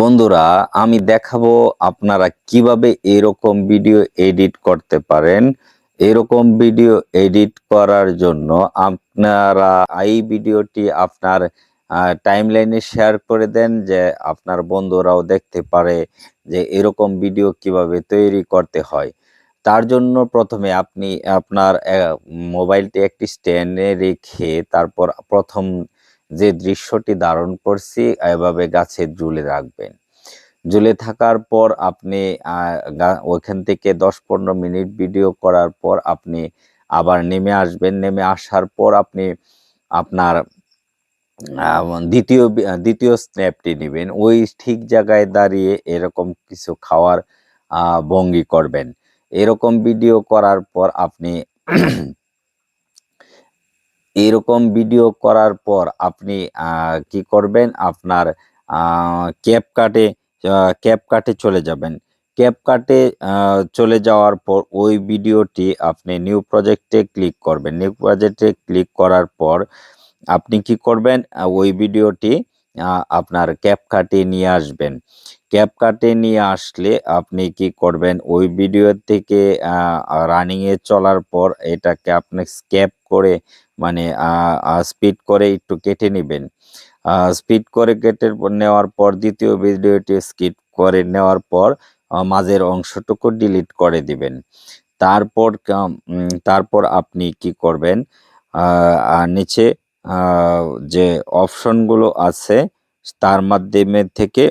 বন্ধুরা, আমি দেখাবো আপনারা কীভাবে এরকম ভিডিও এডিট করতে পারেন। এরকম ভিডিও এডিট করার জন্য আপনারা এই ভিডিওটি আপনার টাইমলাইনে শেয়ার করে দেন যে আপনার বন্ধুরাও দেখতে পারে যে এরকম ভিডিও কীভাবে তৈরি করতে হয়। তার জন্য প্রথমে আপনি আপনার মোবাইলটি একটি স্ট্যান্ডে রেখে তারপর প্রথম যে দৃশ্যটি ধারণ করছি, এভাবে গাছে ঝুলে রাখবেন। ঝুলে থাকার পর আপনি ওইখান থেকে দশ পনেরো মিনিট ভিডিও করার পর আপনি আবার নেমে আসবেন। নেমে আসার পর আপনি আপনার দ্বিতীয় দ্বিতীয় স্ন্যাপটি নেবেন। ওই ঠিক জায়গায় দাঁড়িয়ে এরকম কিছু খাওয়ার ভঙ্গি করবেন। এরকম ভিডিও করার পর আপনি এরকম ভিডিও করার পর আপনি কি করবেন? আপনার ক্যাপ কাটে ক্যাপ কাটে চলে যাবেন। ক্যাপ কাটে চলে যাওয়ার পর ওই ভিডিওটি আপনি নিউ প্রজেক্টে ক্লিক করবেন। নিউ প্রজেক্টে ক্লিক করার পর আপনি কি করবেন? ওই ভিডিওটি আপনার ক্যাপ কাটে নিয়ে আসবেন। ক্যাপ কাটে নিয়ে আসলে আপনি কি করবেন? ওই ভিডিও থেকে রানিংয়ে চলার পর এটাকে আপনি স্ক্যাপ করে মানে স্পিড করে একটু কেটে নেবেন। স্পিড করে কেটে নেওয়ার পর, দ্বিতীয় ভিডিওটি স্কিপ করে নেওয়ার পর মাঝের অংশটুকু ডিলিট করে দিবেন। তারপর তারপর আপনি কি করবেন? নিচে যে অপশনগুলো আছে, তার মাধ্যমে থেকে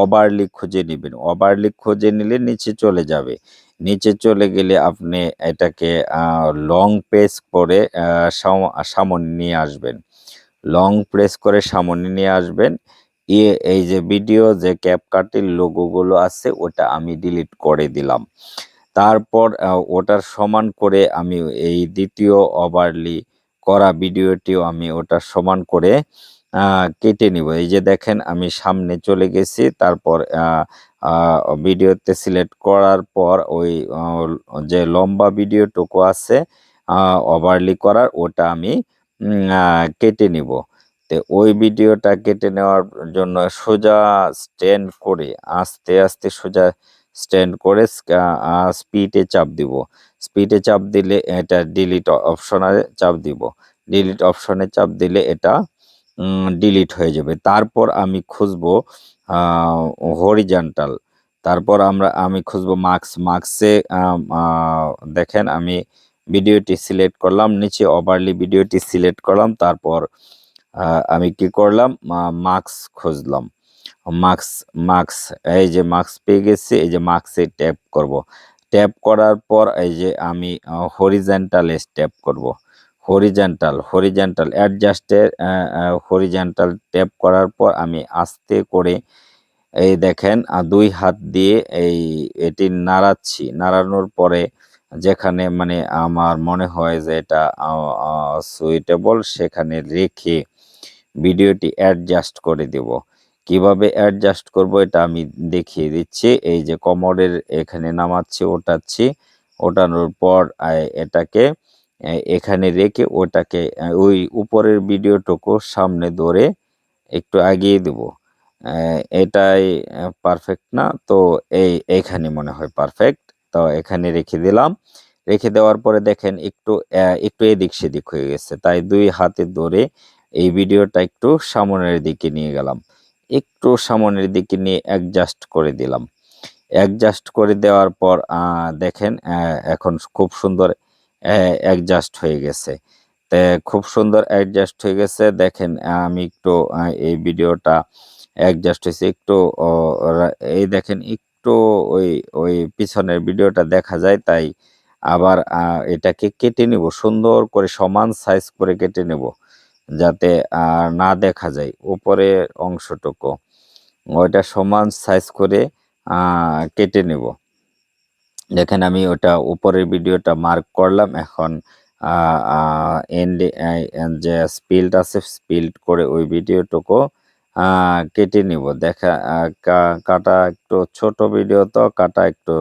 ওভারলি খুঁজে নেবেন। ওভারলি খুঁজে নিলে নিচে চলে যাবে। নিচে চলে গেলে আপনি এটাকে লং প্রেস করে সামনে নিয়ে আসবেন। লং প্রেস করে সামনে নিয়ে আসবেন। ইয়ে এই যে ভিডিও যে ক্যাপকাটের লোগোগুলো আছে, ওটা আমি ডিলিট করে দিলাম। তারপর ওটার সমান করে আমি এই দ্বিতীয় ওভারলি করা ভিডিওটিও আমি ওটা সমান করে কেটে নিব। এই যে দেখেন আমি সামনে চলে গেছি, তারপর ভিডিওতে সিলেক্ট করার পর ওই যে লম্বা ভিডিওটুকু আছে ওভারলি করার, ওটা আমি কেটে নিব। তো ওই ভিডিওটা কেটে নেওয়ার জন্য সোজা স্ট্যান্ড করে, আস্তে আস্তে সোজা স্ট্যান্ড করে স্পিডে চাপ দিব। স্পিডে চাপ দিলে এটা ডিলিট অপশনে চাপ দিব। ডিলিট অপশনে চাপ দিলে এটা ডিলিট হয়ে যাবে। তারপর আমি খুঁজবো হরিজন্টাল তারপর আমরা, আমি খুঁজবো মার্কস মার্কসে দেখেন আমি ভিডিওটি সিলেক্ট করলাম, নিচে ওভারলি ভিডিওটি সিলেক্ট করলাম, তারপর আমি কি করলাম? মার্কস খুঁজলাম। মার্কস মার্কস এই যে মার্কস পেয়ে গেছি, এই যে মার্কসে ট্যাপ করব। ট্যাপ করার পর এই যে আমি হরিজেন্টালে ট্যাপ করব। হরিজেন্টাল হরিজেন্টাল অ্যাডজাস্টে হরিজেন্টাল ট্যাপ করার পর আমি আস্তে করে, এই দেখেন দুই হাত দিয়ে এই, এটি নাড়াচ্ছি। নাড়ানোর পরে যেখানে মানে আমার মনে হয় যে এটা সুইটেবল সেখানে রেখে ভিডিওটি অ্যাডজাস্ট করে দেব। কীভাবে অ্যাডজাস্ট করব এটা আমি দেখিয়ে দিচ্ছি। এই যে কমোডের এখানে নামাচ্ছি ওঠাচ্ছি ওঠানোর পর এটাকে এখানে রেখে ওটাকে ওই উপরের ভিডিওটুকু সামনে ধরে একটু আগিয়ে দেব। এটাই পারফেক্ট না? তো এই, এখানে মনে হয় পারফেক্ট তো এখানে রেখে দিলাম। রেখে দেওয়ার পরে দেখেন একটু একটু এদিক সেদিক হয়ে গেছে। তাই দুই হাতে ধরে এই ভিডিওটা একটু সামনের দিকে নিয়ে গেলাম। একটু সামনের দিকে নিয়ে অ্যাডজাস্ট করে দিলাম। অ্যাডজাস্ট করে দেওয়ার পর দেখেন এখন খুব সুন্দর অ্যাডজাস্ট হয়ে গেছে। খুব সুন্দর অ্যাডজাস্ট হয়ে গেছে। দেখেন আমি একটু এই ভিডিওটা অ্যাডজাস্ট হয়েছে। একটু এই দেখেন, একটু ওই ওই পিছনের ভিডিওটা দেখা যায়, তাই আবার এটাকে কেটে নিব। সুন্দর করে সমান সাইজ করে কেটে নেব। যাতে না দেখা যায় উপরের অংশটুকু। ওইটা সমান সাইজ করে কেটে নেব। দেখেন আমি ওটা উপরের ভিডিওটা মার্ক করলাম। এখন এন্ডে যে স্পিল্ড আছে স্পিল্ড করে ওই ভিডিওটুকু কেটে নিব। দেখা কাটা একটু ছোট ভিডিও তো, কাটা একটু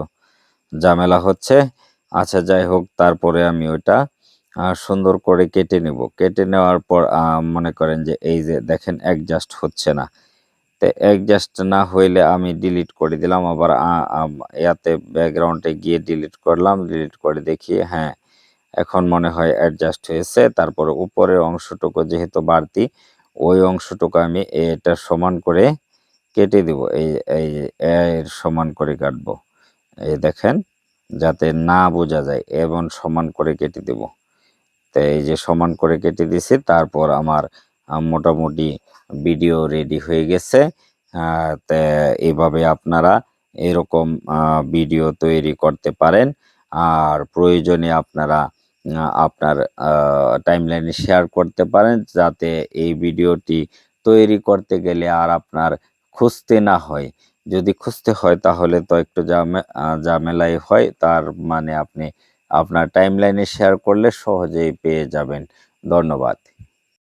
ঝামেলা হচ্ছে। আচ্ছা যাই হোক, তারপরে আমি ওটা আহ, সুন্দর করে কেটে নেব। কেটে নেওয়ার পর মনে করেন যে এই যে দেখেন অ্যাডজাস্ট হচ্ছে না। তো অ্যাডজাস্ট না হইলে আমি ডিলিট করে দিলাম। আবার ইয়াতে ব্যাকগ্রাউন্ডে গিয়ে ডিলিট করলাম। ডিলিট করে দেখি হ্যাঁ এখন মনে হয় অ্যাডজাস্ট হয়েছে। তারপরে উপরের অংশটুকু যেহেতু বাড়তি ওই অংশটুকু আমি এটা সমান করে কেটে দিব। এই এই এর সমান করে কাটবো। এই দেখেন যাতে না বোঝা যায় এবং সমান করে কেটে দেব। এই যে সমান করে কেটে দিছি, তারপর আমার মোটামুটি ভিডিও রেডি হয়ে গেছে। তে এইভাবে আপনারা এরকম ভিডিও তৈরি করতে পারেন। আর প্রয়োজনে আপনারা আপনার টাইমলাইনে শেয়ার করতে পারেন, যাতে এই ভিডিওটি তৈরি করতে গেলে আর আপনার খুঁজতে না হয়। যদি খুঁজতে হয় তাহলে তো একটু ঝামেলাই হয়, তার মানে আপনি আপনার টাইমলাইনে শেয়ার করলে সহজেই পেয়ে যাবেন। ধন্যবাদ।